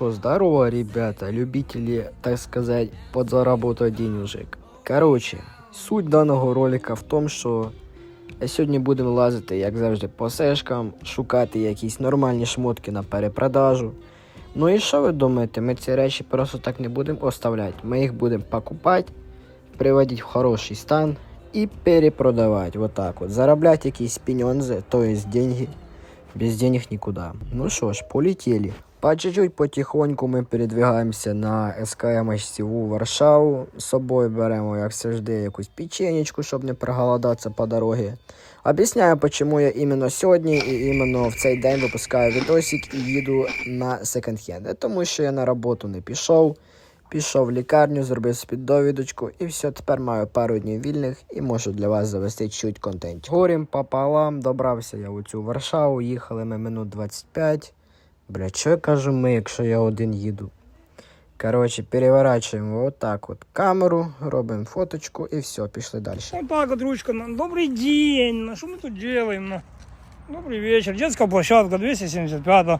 шо, здорово, ребята, любители, так сказать, подзаработать денежек. Короче, суть даного ролика в тому, що сьогодні будемо лазити, як завжди, по сешкам, шукати якісь нормальні шмотки на перепродажу. Ну і що ви думаєте, ми ці речі просто так не будемо оставляти. Ми їх будемо покупати, приводити в хороший стан і перепродавати. Вот так вот. Заробляти якісь пеньонзи, то есть деньги. Без денег никуда. Ну що ж, полетели. По чуть-чуть потихоньку ми передвигаємося на СКМ HCU Варшаву. З собою беремо, як завжди, якусь печенечку, щоб не проголодатися по дорозі. Об'ясняю, чому я іменно сьогодні і іменно в цей день випускаю відосик і їду на секонд-хенд. Тому що я на роботу не пішов. Пішов в лікарню, зробив собі довідочку і все, тепер маю пару днів вільних і можу для вас завести чуть контент. Горім пополам, добрався я у цю Варшаву, їхали ми минут 25. Бля, що я кажу ми, якщо я один їду? Коротше, переворачуємо отак от камеру, робимо фоточку і все, пішли далі. Вот так вот, ручка. ну, Добрый день. Ну, что мы тут делаем? ну? Добрый вечер. Детская площадка 275.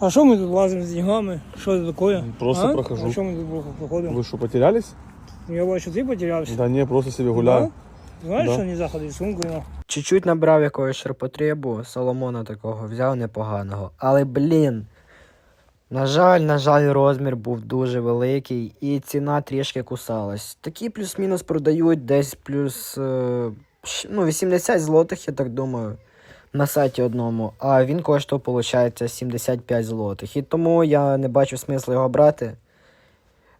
А что мы тут лазим с деньгами? Что это такое? Просто а? прохожу. А что мы тут плохо проходим? Вы что, потерялись? Я бачу, ты потерялся. Да не, просто себе гуляю. Да? Знаешь, Да. что нельзя ходить с ну? Чуть-чуть набрав якогось ширпотребу, Соломона такого взяв непоганого. Але блін. На жаль, на жаль, розмір був дуже великий і ціна трішки кусалась. Такі плюс-мінус продають десь плюс е, ну, 80 злотих, я так думаю, на сайті одному. А він коштував, виходить, 75 злотих. І тому я не бачу смислу його брати.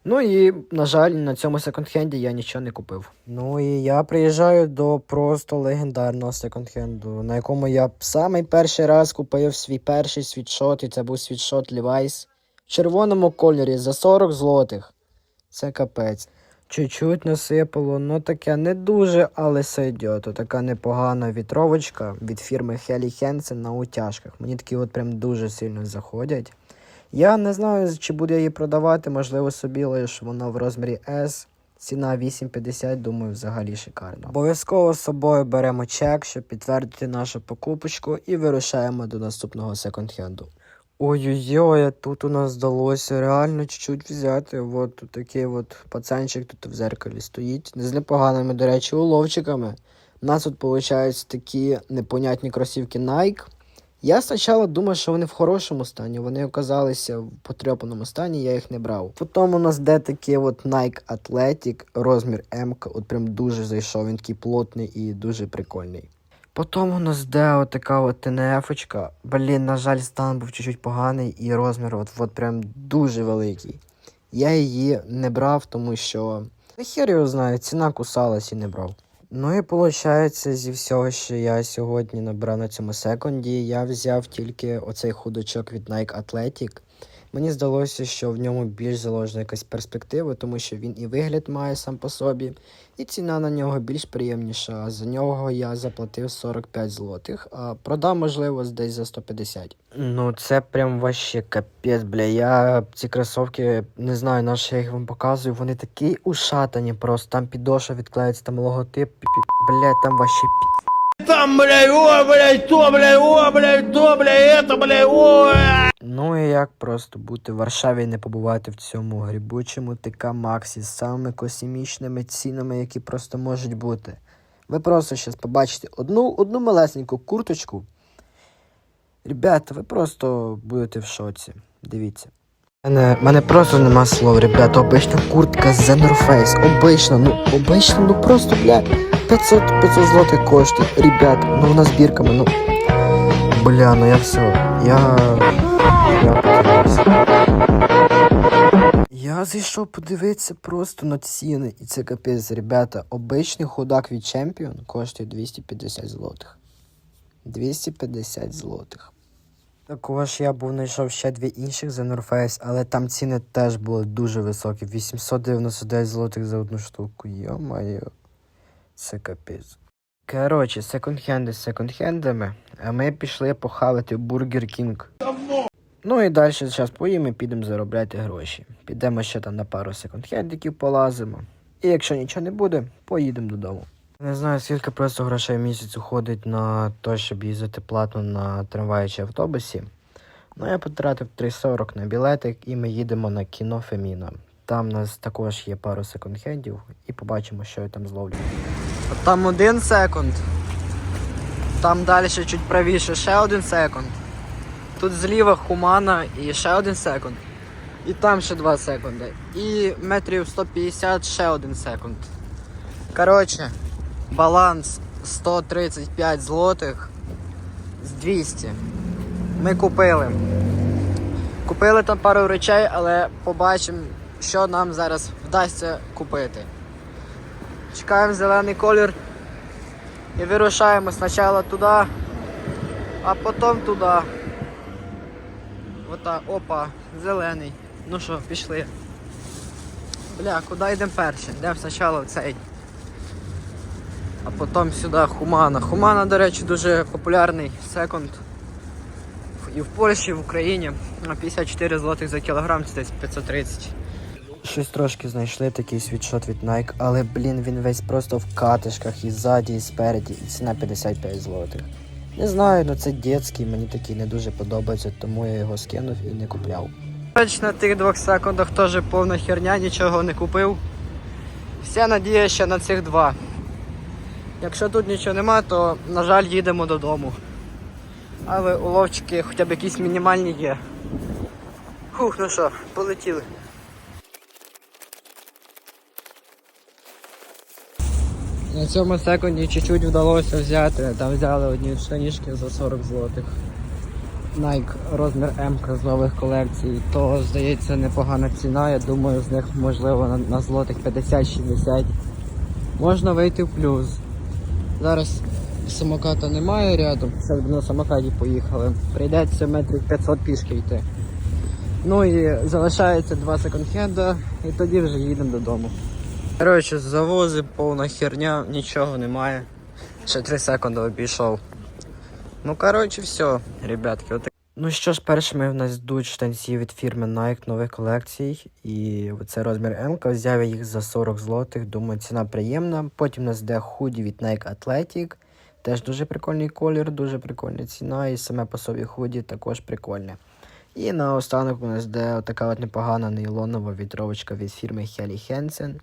Ну і, на жаль, на цьому секонд-хенді я нічого не купив. Ну і я приїжджаю до просто легендарного секонд-хенду, на якому я самий перший раз купив свій перший світшот, і це був світшот Levi's в червоному кольорі за 40 злотих. Це капець. Чуть-чуть насипало, ну таке не дуже, але сойдет. Така непогана вітровочка від фірми Helly Hansen на утяжках. Мені такі от прям дуже сильно заходять. Я не знаю, чи буду я її продавати, можливо, собі лише вона в розмірі S. Ціна 8,50, думаю, взагалі шикарно. Обов'язково з собою беремо чек, щоб підтвердити нашу покупочку, і вирушаємо до наступного секонд-хенду. Ой-ой-ой, тут у нас вдалося реально чуть-чуть взяти. От тут такий от пацанчик тут в зеркалі стоїть. Не З непоганими, до речі, уловчиками. У нас тут, виходить, такі непонятні кросівки Nike. Я спочатку думав, що вони в хорошому стані, вони оказалися в потрьопаному стані, я їх не брав. Потім у нас де такий от Nike Athletic, розмір М, от прям дуже зайшов, він такий плотний і дуже прикольний. Потім у нас де от така от ТНФ-очка. Блін, на жаль, стан був чуть-чуть поганий і розмір от, от прям дуже великий. Я її не брав, тому що та хер його знає, ціна кусалась і не брав. Ну і виходить, зі всього, що я сьогодні набрав на цьому секунді, я взяв тільки оцей худочок від Nike Athletic. Мені здалося, що в ньому більш заложена якась перспектива, тому що він і вигляд має сам по собі, і ціна на нього більш приємніша. За нього я заплатив 45 злотих, а продав, можливо, десь за 150. Ну, це прям вообще капець, бля. Я ці кросовки не знаю, на що я їх вам показую. Вони такі ушатані просто. Там підошва відклеїться, там логотип. пі- Бля, там вообще Там, блядь, о, блядь, то, блядь, о, блядь, то, блядь, это, блядь, о. Ну і як просто бути в Варшаві і не побувати в цьому грибучому ТК Максі з самими космічними цінами, які просто можуть бути. Ви просто зараз побачите одну, одну малесеньку курточку. Ребята, ви просто будете в шоці. Дивіться. Мене, мене просто нема слов, ребята. Обична куртка з The Face. Обична, ну обична, ну просто, бля, 500, 500 злотих коштує. Ребят, ну вона збірками, ну. Бля, ну я все. Я. Я. Я зайшов подивитися просто на ціни, і це капець, ребята. Обичний худак від Champion коштує 250 злотих. 250 злотих. Також я був знайшов ще дві інших за North але там ціни теж були дуже високі. 899 злотих за одну штуку. Йо-моє. Це капець. Коротше, секонд-хенди з секонд-хендами, а ми пішли похавати в Бургер Кінг. Ну і далі зараз поїмо і підемо заробляти гроші. Підемо ще там на пару секонд-хендиків полазимо. І якщо нічого не буде, поїдемо додому. Не знаю, скільки просто грошей в місяць уходить на те, щоб їздити платно на трамваї чи автобусі. Ну, я потратив 3,40 на білетик і ми їдемо на кіно Феміна. Там у нас також є пару секонд-хендів і побачимо, що я там зловлю. Там один секунд. Там далі чуть правіше ще один секунд. Тут зліва хумана і ще один секунд. І там ще 2 секунди. І метрів 150 ще один секунд. Коротше, баланс 135 злотих з 200. Ми купили. Купили там пару речей, але побачимо, що нам зараз вдасться купити. Чекаємо зелений колір і вирушаємо спочатку туди, а потім туди. Ота, опа, зелений. Ну що, пішли. Бля, куди йдемо перші? Йдемо спочатку в цей. А потім сюди Хумана. Хумана, до речі, дуже популярний секонд. І в Польщі, і в Україні. 54 злотих за кілограм, це десь 530. Щось трошки знайшли такий світшот від Nike, але блін він весь просто в катишках і ззаді, і спереді, і ціна 55 злотих. Не знаю, ну це дітський, мені такий не дуже подобається, тому я його скинув і не купляв. На тих двох секундах теж повна херня, нічого не купив. Вся надія ще на цих два. Якщо тут нічого нема, то, на жаль, їдемо додому. Але уловчики хоча б якісь мінімальні є. Хух, ну що, полетіли. На цьому секунді чуть-чуть вдалося взяти. Там взяли одні штанішки за 40 злотих. Nike розмір М з нових колекцій, то здається непогана ціна. Я думаю, з них можливо на, на злотих 50-60. Можна вийти в плюс. Зараз самоката немає рядом, це на самокаті поїхали. Прийдеться метрів 500 пішки йти. Ну і залишається два секонд-хенда, і тоді вже їдемо додому. Коротше, завози повна херня, нічого немає. Ще 3 секунди обійшов. Ну, коротше, все, ребятки. Ну що ж, першими в нас йдуть штанці від фірми Nike нових колекцій. І це розмір М. Взяв я їх за 40 злотих. Думаю, ціна приємна. Потім нас йде худі від Nike Athletic. Теж дуже прикольний колір, дуже прикольна ціна. І саме по собі худі також прикольне. І наостанок у нас йде така от непогана нейлонова вітровочка від фірми Helly Hansen.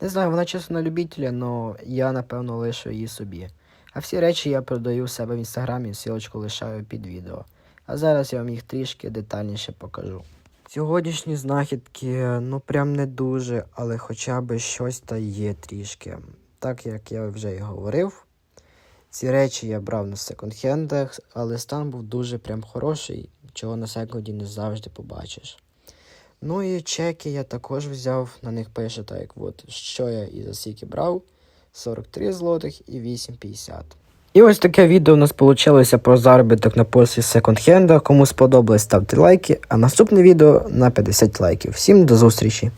Не знаю, вона чесно на любителя, але я напевно лишу її собі. А всі речі я продаю у себе в інстаграмі, силочку лишаю під відео. А зараз я вам їх трішки детальніше покажу. Сьогоднішні знахідки, ну прям не дуже, але хоча б щось та є трішки. Так як я вже і говорив, ці речі я брав на секонд-хендах, але стан був дуже прям хороший, чого на секунді не завжди побачиш. Ну і чеки я також взяв, на них пише так, от, що я і за скільки брав. 43 злотих і 8,50. І ось таке відео у нас вийшло про заробіток на посі секонд-хенда. Кому сподобалось, ставте лайки, а наступне відео на 50 лайків. Всім до зустрічі!